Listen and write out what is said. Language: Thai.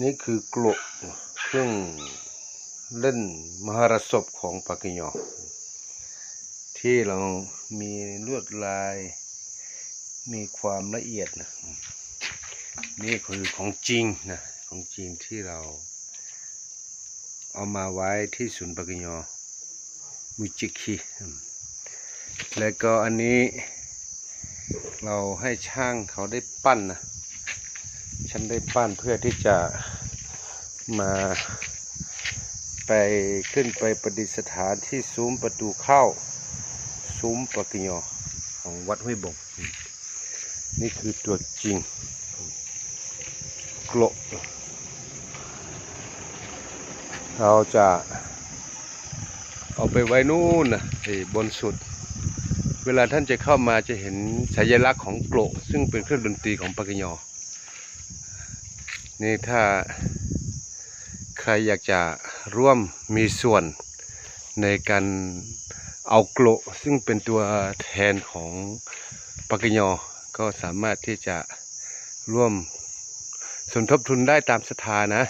นี่คือกลกเครื่องเล่นมหรสพของปากิยอที่เรามีลวดลาย มีความละเอียดนะนี่คือของจริงนะของจริงที่เรา เอามาไว้ที่ศูนย์ปากิยอมุจิคิแล้วก็อันนี้ เราให้ช่างเขาได้ปั้นนะ ฉันได้ปั้นเพื่อที่จะมาไปขึ้นไปประดิษฐานที่ซุ้มประตูเข้า ซุ้มปะกิยอของวัดห้วยบง นี่คือตัวจริงกลบเราจะเอาไปไว้นู่นนะบนสุด เวลาท่านจะเข้ามาจะเห็นสัญลักษณ์ของโกลซึ่งเป็นเครื่องดนตรีของปากกิยอ นี่ถ้าใครอยากจะร่วมมีส่วนในการเอาโกลซึ่งเป็นตัวแทนของปากกิยอก็สามารถที่จะร่วมสมทบทุนได้ตามศรัทธานะ